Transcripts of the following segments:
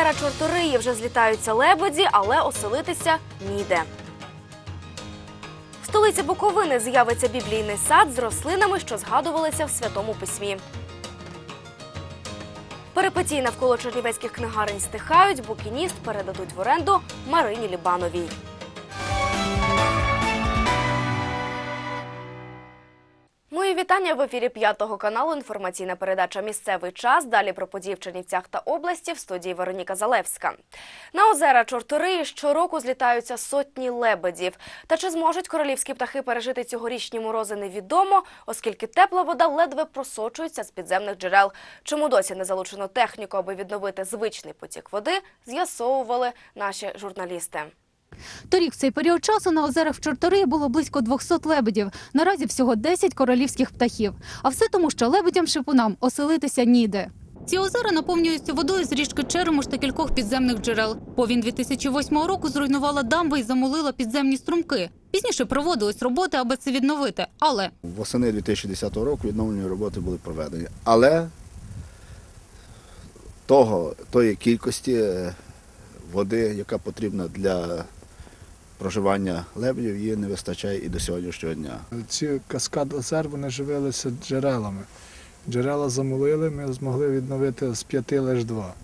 озера Чорториї вже злітаються лебеді, але оселитися ніде. В столиці Буковини з'явиться біблійний сад з рослинами, що згадувалися в святому письмі. Перипетії навколо чернівецьких книгарень стихають, букініст передадуть в оренду Марині Лібановій. Мої вітання в ефірі п'ятого каналу. Інформаційна передача Місцевий час. Далі про події в Чернівцях та області в студії Вероніка Залевська. На озера Чорториї щороку злітаються сотні лебедів. Та чи зможуть королівські птахи пережити цьогорічні морози, невідомо, оскільки тепла вода ледве просочується з підземних джерел. Чому досі не залучено техніку, аби відновити звичний потік води, з'ясовували наші журналісти. Торік в цей період часу на озерах в Чорториї було близько 200 лебедів. Наразі всього 10 королівських птахів. А все тому, що лебедям-шипунам оселитися ніде. Ці озера наповнюються водою з річки Черемош та кількох підземних джерел. Повінь 2008 року зруйнувала дамби і замолила підземні струмки. Пізніше проводились роботи, аби це відновити. Але Восени 2010 року відновлені роботи були проведені. Але того, тої кількості е, води, яка потрібна для проживання лебедів, її не вистачає і до сьогоднішнього дня. Ці каскад озер вони живилися джерелами. Джерела замулили, ми змогли відновити з п'яти лише два.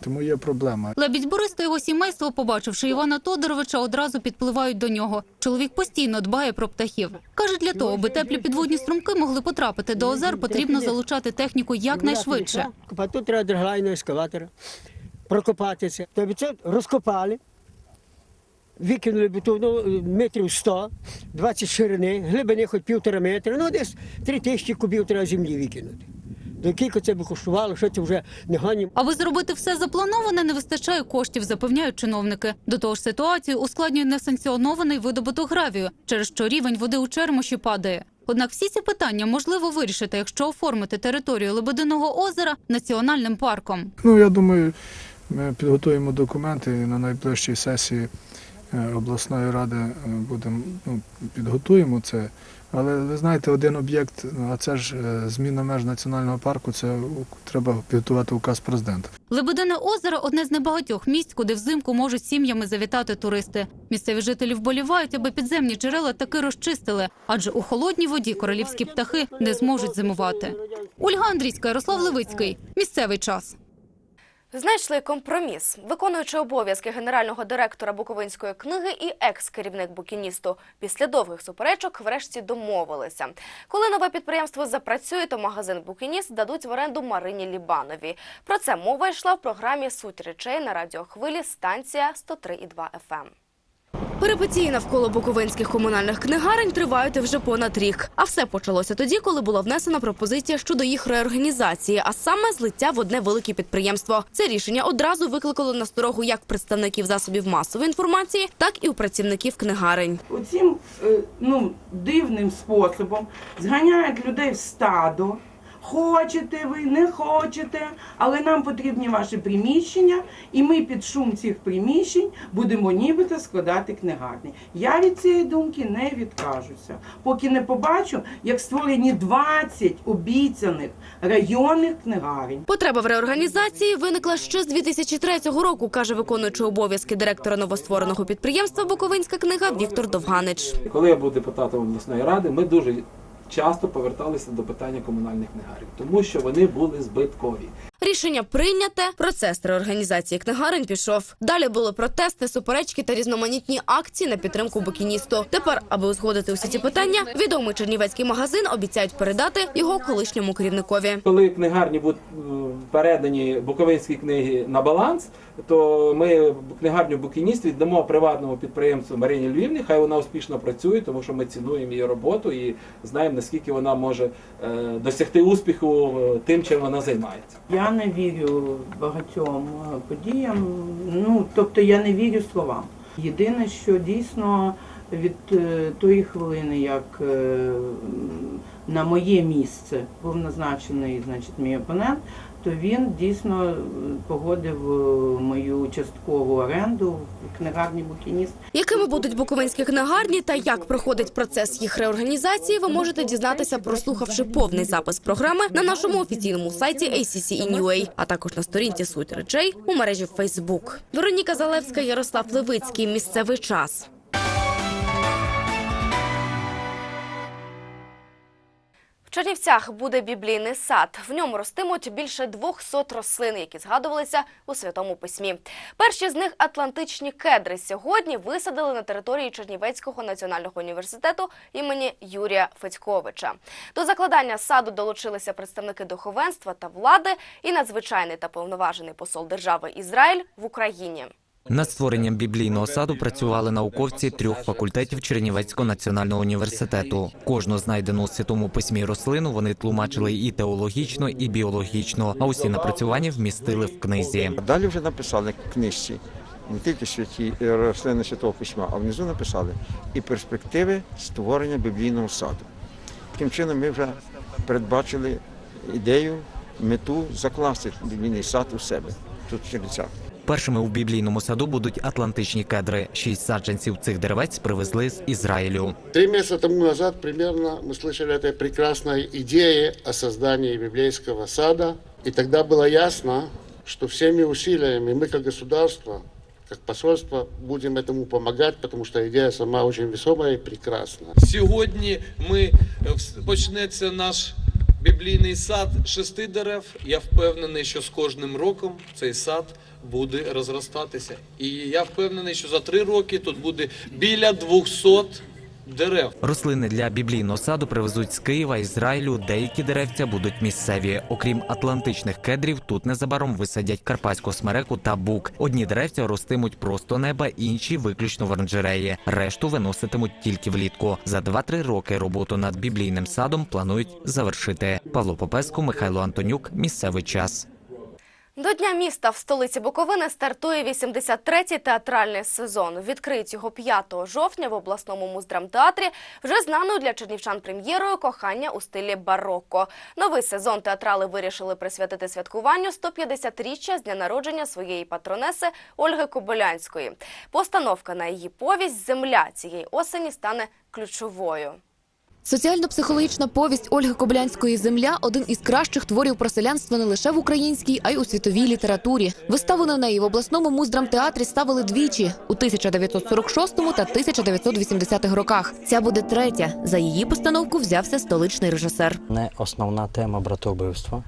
Тому є проблема. лебідь Борис та його сімейство, побачивши Івана Тодоровича, одразу підпливають до нього. Чоловік постійно дбає про птахів. Каже, для того, аби теплі підводні струмки могли потрапити до озер, потрібно залучати техніку якнайшвидше. Тут треба драглайного ескаватора, прокопатися. Тобто це розкопали, викинули бетону метрів 100, 20 ширини, глибини хоч півтора метра, ну десь 3 тисячі кубів треба землі викинути. До кілька це би коштувало, що це вже не гані. Аби зробити все заплановане, не вистачає коштів, запевняють чиновники. До того ж, ситуацію ускладнює несанкціонований видобуток гравію, через що рівень води у Чермоші падає. Однак всі ці питання можливо вирішити, якщо оформити територію Лебединого озера національним парком. Ну, я думаю, ми підготуємо документи і на найближчій сесії обласної ради е, будемо ну, підготуємо це. Але ви знаєте, один об'єкт, а це ж е, зміна меж національного парку, це треба підготувати указ президента. Лебедине озеро одне з небагатьох місць, куди взимку можуть сім'ями завітати туристи. Місцеві жителі вболівають, аби підземні джерела таки розчистили, адже у холодній воді королівські птахи не зможуть зимувати. Ольга Андрійська, Ярослав Левицький. Місцевий час. Знайшли компроміс. Виконуючи обов'язки генерального директора Буковинської книги і екс-керівник букіністу після довгих суперечок врешті домовилися. Коли нове підприємство запрацює, то магазин Букініст дадуть в оренду Марині Лібановій. Про це мова йшла в програмі Суть речей на радіохвилі станція 103,2 FM. Перипетії навколо буковинських комунальних книгарень тривають вже понад рік. А все почалося тоді, коли була внесена пропозиція щодо їх реорганізації, а саме злиття в одне велике підприємство. Це рішення одразу викликало насторогу як представників засобів масової інформації, так і у працівників книгарень. Оцим е, ну, дивним способом зганяють людей в стадо. Хочете ви, не хочете, але нам потрібні ваші приміщення, і ми під шум цих приміщень будемо нібито складати книгарні. Я від цієї думки не відкажуся, поки не побачу, як створені 20 обіцяних районних книгарень. Потреба в реорганізації виникла ще з 2003 року, каже виконуючий обов'язки директора новоствореного підприємства Буковинська книга Віктор Довганич. Коли я був депутатом обласної ради, ми дуже часто поверталися до питання комунальних негарів, тому що вони були збиткові. Рішення прийняте. Процес реорганізації книгарень пішов. Далі були протести, суперечки та різноманітні акції на підтримку букіністу. Тепер, аби узгодити усі ці питання, відомий чернівецький магазин обіцяють передати його колишньому керівникові. Коли книгарні будуть е, передані буковинські книги на баланс, то ми книгарню букініст віддамо приватному підприємцю Марині Львівні. Хай вона успішно працює, тому що ми цінуємо її роботу і знаємо наскільки вона може е, досягти успіху е, тим, чим вона займається. Я не вірю багатьом е, подіям. Ну тобто я не вірю словам. Єдине, що дійсно від е, тої хвилини, як е, на моє місце був назначений, значить, мій опонент, то він дійсно е, погодив мою часткову оренду в книгарні Букініст. Якими будуть буковинські книгарні та як проходить процес їх реорганізації, ви можете дізнатися, прослухавши повний запис програми на нашому офіційному сайті ACC.in.ua, а також на сторінці суть речей у мережі Facebook. Вероніка Залевська, Ярослав Левицький. Місцевий час. Чернівцях буде біблійний сад. В ньому ростимуть більше 200 рослин, які згадувалися у святому письмі. Перші з них атлантичні кедри сьогодні висадили на території Чернівецького національного університету імені Юрія Федьковича. До закладання саду долучилися представники духовенства та влади і надзвичайний та повноважений посол держави Ізраїль в Україні. Над створенням біблійного саду працювали науковці трьох факультетів Чернівецького національного університету. Кожну знайдену у святому письмі рослину вони тлумачили і теологічно, і біологічно. А усі напрацювання вмістили в книзі. Далі вже написали книжці не тільки святі е, рослини Святого Письма, а внизу написали і перспективи створення біблійного саду. Таким чином ми вже передбачили ідею, мету закласти біблійний сад у себе тут в Чернівцях. Першими у біблійному саду будуть атлантичні кедри. Шість саджанців цих деревець привезли з Ізраїлю. Три месяца тому назад примерно мы слышали о этой прекрасной идее о создании библейского сада. И тогда было ясно, что всеми усилиями мы как государство, как посольство будем этому помогать, потому что идея сама очень весомая и прекрасна. Сьогодні ми е, вс- почнеться наш біблійний сад шести дерев. Я впевнений, що з кожним роком цей сад буде розростатися. І я впевнений, що за три роки тут буде біля 200 дерев. Рослини для біблійного саду привезуть з Києва, Ізраїлю. Деякі деревця будуть місцеві. Окрім атлантичних кедрів, тут незабаром висадять карпатську смереку та бук. Одні деревця ростимуть просто неба, інші виключно в оранжереї. Решту виноситимуть тільки влітку. За 2-3 роки роботу над біблійним садом планують завершити. Павло Попеску, Михайло Антонюк. Місцевий час. До Дня міста в столиці Буковини стартує 83-й театральний сезон. Відкриють його 5 жовтня в обласному муздрамтеатрі вже знаною для чернівчан прем'єрою «Кохання у стилі барокко». Новий сезон театрали вирішили присвятити святкуванню 150-річчя з дня народження своєї патронеси Ольги Кобилянської. Постановка на її повість «Земля» цієї осені стане ключовою. Соціально-психологічна повість Ольги Коблянської «Земля» – один із кращих творів про селянство не лише в українській, а й у світовій літературі. Виставу на неї в обласному муздрамтеатрі ставили двічі – у 1946 та 1980 роках. Ця буде третя. За її постановку взявся столичний режисер. Не основна тема братовбивства,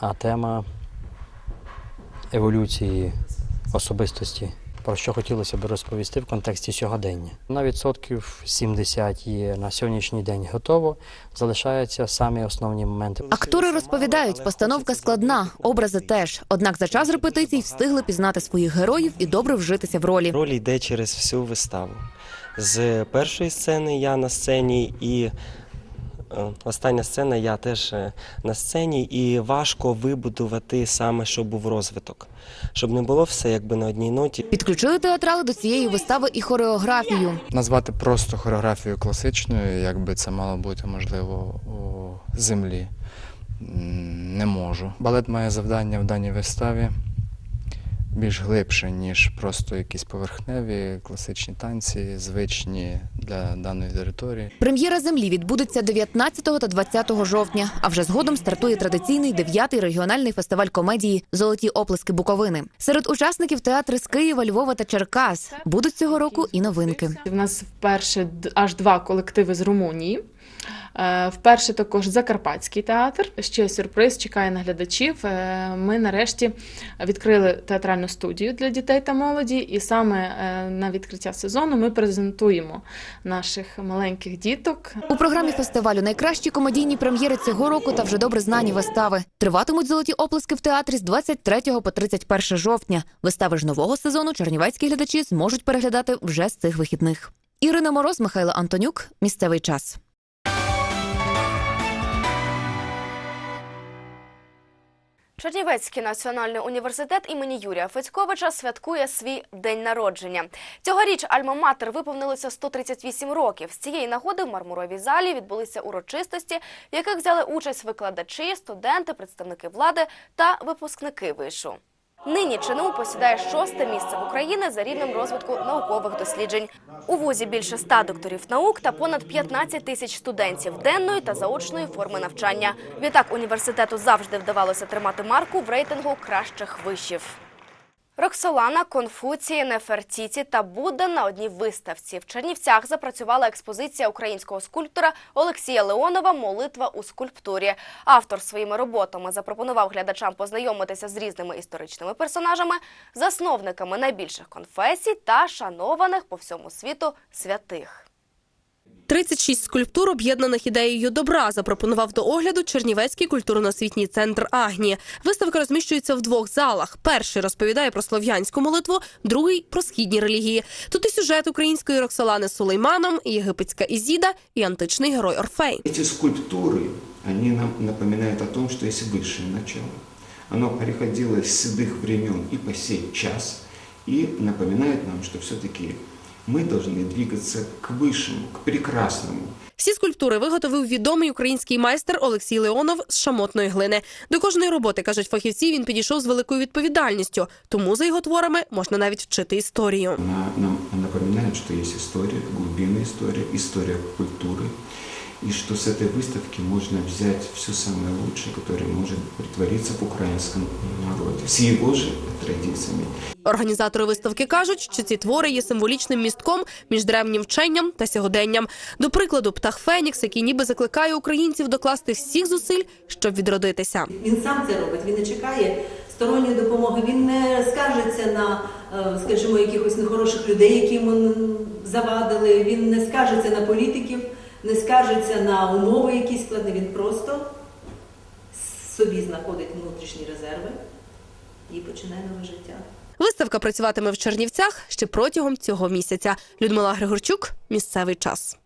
а тема еволюції особистості, про що хотілося б розповісти в контексті сьогодення. На відсотків 70 є на сьогоднішній день готово, залишаються самі основні моменти. Актори розповідають, постановка складна, образи теж. Однак за час репетицій встигли пізнати своїх героїв і добре вжитися в ролі. Роль йде через всю виставу. З першої сцени я на сцені і остання сцена я теж е, на сцені, і важко вибудувати саме, щоб був розвиток, щоб не було все якби на одній ноті. Підключили театрали до цієї вистави і хореографію. Назвати просто хореографію класичною, якби це мало бути можливо у землі, не можу. Балет має завдання в даній виставі більш глибше, ніж просто якісь поверхневі класичні танці, звичні для даної території. Прем'єра землі відбудеться 19 та 20 жовтня. А вже згодом стартує традиційний 9-й регіональний фестиваль комедії Золоті оплески Буковини. Серед учасників театри з Києва, Львова та Черкас будуть цього року і новинки. У нас вперше аж два колективи з Румунії. Е, Вперше також Закарпатський театр. Ще сюрприз чекає на глядачів. Е, Ми нарешті відкрили театральну студію для дітей та молоді, і саме е, на відкриття сезону ми презентуємо наших маленьких діток. У програмі фестивалю найкращі комедійні прем'єри цього року та вже добре знані вистави. Триватимуть золоті оплески в театрі з 23 по 31 жовтня. Вистави ж нового сезону чернівецькі глядачі зможуть переглядати вже з цих вихідних. Ірина Мороз, Михайло Антонюк. Місцевий час. Чернівецький національний університет імені Юрія Федьковича святкує свій день народження. Цьогоріч Альма-Матер виповнилося 138 років. З цієї нагоди в мармуровій залі відбулися урочистості, в яких взяли участь викладачі, студенти, представники влади та випускники вишу. Нині ЧНУ посідає шосте місце в Україні за рівнем розвитку наукових досліджень. У вузі більше ста докторів наук та понад 15 тисяч студентів денної та заочної форми навчання. Відтак університету завжди вдавалося тримати марку в рейтингу кращих вишів. Роксолана, Конфуції, Нефертіті та Будда на одній виставці. В Чернівцях запрацювала експозиція українського скульптора Олексія Леонова «Молитва у скульптурі». Автор своїми роботами запропонував глядачам познайомитися з різними історичними персонажами, засновниками найбільших конфесій та шанованих по всьому світу святих. 36 скульптур, об'єднаних ідеєю добра, запропонував до огляду Чернівецький культурно-освітній центр Агні. Виставка розміщується в двох залах. Перший розповідає про слов'янську молитву, другий про східні релігії. Тут і сюжет української Роксолани з Сулейманом, і єгипетська Ізіда, і античний герой Орфей. Эти скульптуры, они нам напоминают о том, что есть высшее начало. Оно приходило с седых времен и по сей час, и напоминает нам, что все-таки мы должны двигаться к высшему, к прекрасному. Всі скульптури виготовив відомий український майстер Олексій Леонов з шамотної глини. До кожної роботи, кажуть фахівці, він підійшов з великою відповідальністю. Тому за його творами можна навіть вчити історію. Она нам напоминает, что есть история, глубинная история, история культуры, и что с этой выставки можно взять все самое лучшее, которое может притвориться в украинском народе, с его же традициями. Організатори виставки кажуть, що ці твори є символічним містком між древнім вченням та сьогоденням. До прикладу, птах Фенікс, який ніби закликає українців докласти всіх зусиль, щоб відродитися. Він сам це робить, він не чекає сторонньої допомоги, він не скаржиться на, е, скажімо, якихось нехороших людей, які йому завадили, він не скаржиться на політиків, не скаржиться на умови які складні, він просто собі знаходить внутрішні резерви і починає нове життя. Виставка працюватиме в Чернівцях ще протягом цього місяця. Людмила Григорчук, місцевий час.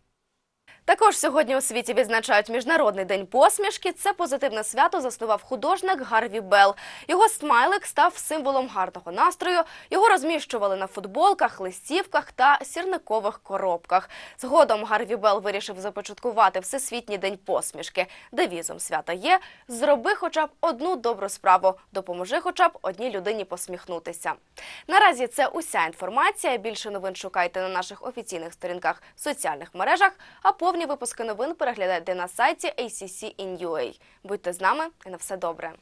Також сьогодні у світі відзначають Міжнародний день посмішки. Це позитивне свято заснував художник Гарві Белл. Його смайлик став символом гарного настрою. Його розміщували на футболках, листівках та сірникових коробках. Згодом Гарві Белл вирішив започаткувати Всесвітній день посмішки. Девізом свята є «Зроби хоча б одну добру справу, допоможи хоча б одній людині посміхнутися». Наразі це уся інформація. Більше новин шукайте на наших офіційних сторінках в соціальних мережах, а повні випуски новин переглядайте на сайті ACC in Будьте з нами і на все добре.